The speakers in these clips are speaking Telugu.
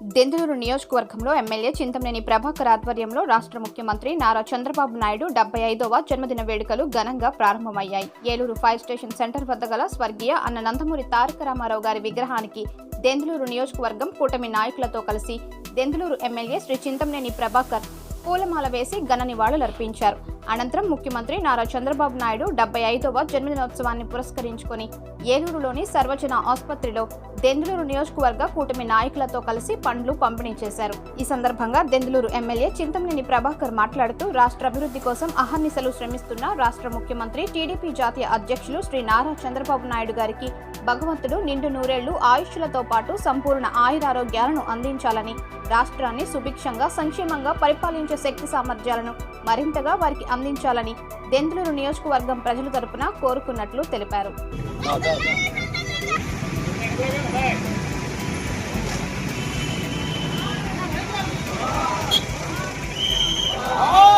దెందులూరు నియోజకవర్గంలో ఎమ్మెల్యే చింతమనేని ప్రభాకర్ ఆధ్వర్యంలో రాష్ట్ర ముఖ్యమంత్రి నారా చంద్రబాబు నాయుడు డెబ్బై ఐదవ జన్మదిన వేడుకలు ఘనంగా ప్రారంభమయ్యాయి. ఏలూరు ఫైర్ స్టేషన్ సెంటర్ వద్ద గల స్వర్గీయ అన్న నందమూరి తారక రామారావు గారి విగ్రహానికి దెందులూరు నియోజకవర్గం కూటమి నాయకులతో కలిసి దెందులూరు ఎమ్మెల్యే శ్రీ చింతమనేని ప్రభాకర్ పూలమాల వేసి ఘన నివాళులర్పించారు. అనంతరం ముఖ్యమంత్రి నారా చంద్రబాబు నాయుడు డెబ్బై ఐదవ జన్మదినోత్సవాన్ని పురస్కరించుకుని ఏలూరులోని సర్వజన ఆసుపత్రిలో దెందులూరు నియోజకవర్గ కూటమి నాయకులతో కలిసి పండ్లు పంపిణీ చేశారు. ఈ సందర్భంగా దెందులూరు ఎమ్మెల్యే చింతమనేని ప్రభాకర్ మాట్లాడుతూ రాష్ట్ర అభివృద్ధి కోసం అహర్నిశలు శ్రమిస్తున్న రాష్ట్ర ముఖ్యమంత్రి టీడీపీ జాతీయ అధ్యక్షులు శ్రీ నారా చంద్రబాబు నాయుడు గారికి భగవంతుడు నిండు నూరేళ్ళు ఆయుష్లతో పాటు సంపూర్ణ ఆయురారోగ్యాలను అందించాలని రాష్ట్రాన్ని సుభిక్షంగా సంక్షేమంగా పరిపాలించే శక్తి సామర్థ్యాలను మరింతగా వారికి అందించాలని దెందులూరు నియోజకవర్గం ప్రజల తరపున కోరుకున్నట్లు తెలిపారు Oh!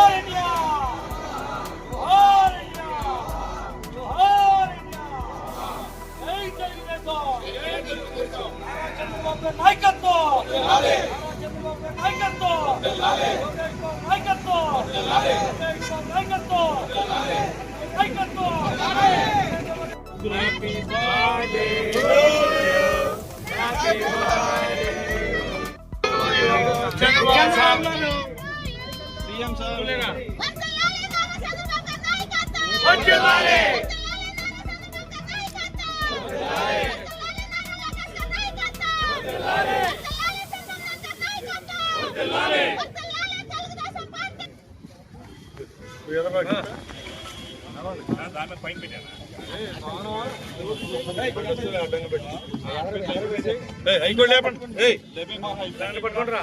సీఎం సార్ వందలాలి నాయకత్వం వందలాలి తెలుగుదేశం పార్టీ హైకోర్టు లేపండి. దాన్ని పట్టుకోండి రా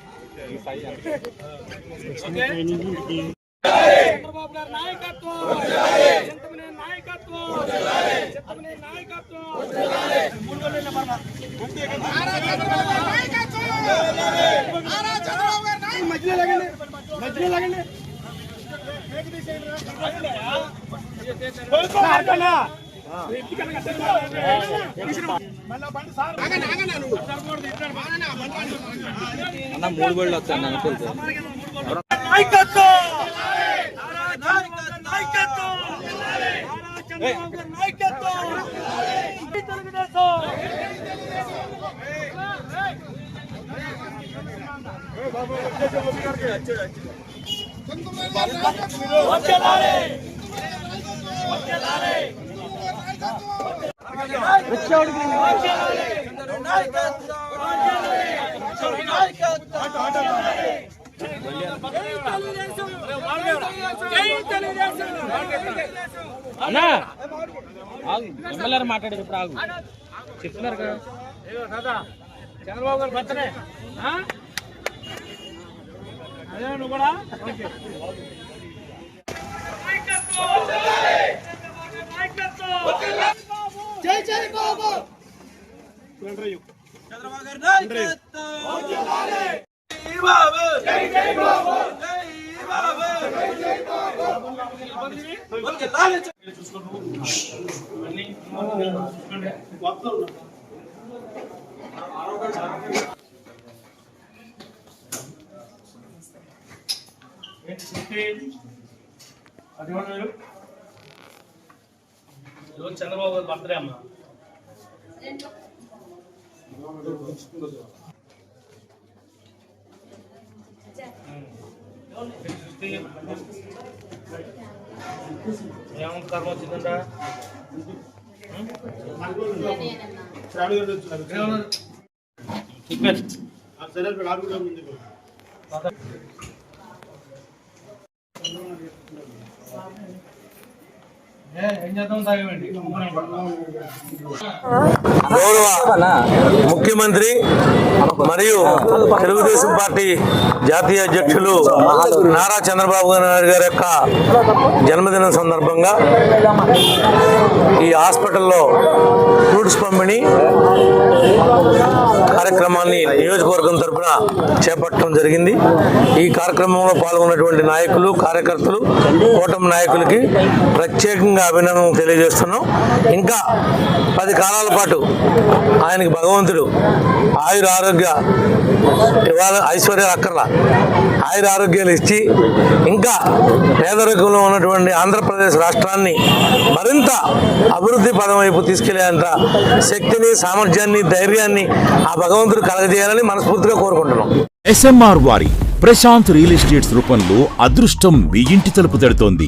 చంద్రబాబు గారి నాయకత్వం చింతమనేని నాయకత్వం చింతమనేని నాయకత్వం మూడు వేలు వెళ్ళే పర్వాలేదు. అన్న మూడు బళ్ళు వచ్చాను నాకు తెలుసు నాయకత్వం! నాయకత్వం! చంద్రబాబు గారి నాయకత్వం తెలుగుదేశం వచ్చేలాలి వచ్చేలాలి వచ్చేవాడికి అన్నా! ఎమ్మెల్యే మాట్లాడేది ఇప్పుడు ఆగు. చెప్తున్నారు కదా. చంద్రబాబు గారు భర్తనే అదే నువ్వు కూడా ఓకే జై జై బాబు చంద్రబాబు గారి నాయకత్వం. జై బాబు. జై జై బాబు. జై బాబు. జై జై బాబు ఓకే లాలే చూసుకోండి. అన్ని చూసుకోండి. మొత్తం ఈరోజు చంద్రబాబు గారి బర్త్డే అమ్మా. ఏమన్నా కర్మ వచ్చిందంట? చెప్పారు గౌరవ ముఖ్యమంత్రి మరియు తెలుగుదేశం పార్టీ జాతీయ అధ్యక్షులు నారా చంద్రబాబు నాయుడు గారి యొక్క జన్మదినం సందర్భంగా ఈ హాస్పిటల్లో ఫ్రూట్స్ పంపిణీ కార్యక్రమాన్ని నియోజకవర్గం తరపున చేపట్టడం జరిగింది. ఈ కార్యక్రమంలో పాల్గొన్నటువంటి నాయకులు కార్యకర్తలు కూటమి నాయకులకి ప్రత్యేకంగా అభినందనలు తెలియజేస్తున్నాం. ఇంకా పది కాలాల పాటు ఆయనకి భగవంతుడు ఆయుర ఆరోగ్య ఇవాళ ఐశ్వర్య అక్కర్ల. ఆయుర ఆరోగ్యాలు ఇచ్చి ఇంకా పేదరికంలో ఉన్నటువంటి ఆంధ్రప్రదేశ్ రాష్ట్రాన్ని మరింత అభివృద్ధి పదం వైపు తీసుకెళ్ళేంత శక్తిని సామర్థ్యాన్ని ధైర్యాన్ని ఆ భగవంతుడు కలగజేయాలని మనస్ఫూర్తిగా కోరుకుంటున్నాం. ఎస్ఎంఆర్ వారి ప్రశాంత్ రియల్ ఎస్టేట్స్ రూపంలో అదృష్టం మీ ఇంటి తలుపు తడుతోంది.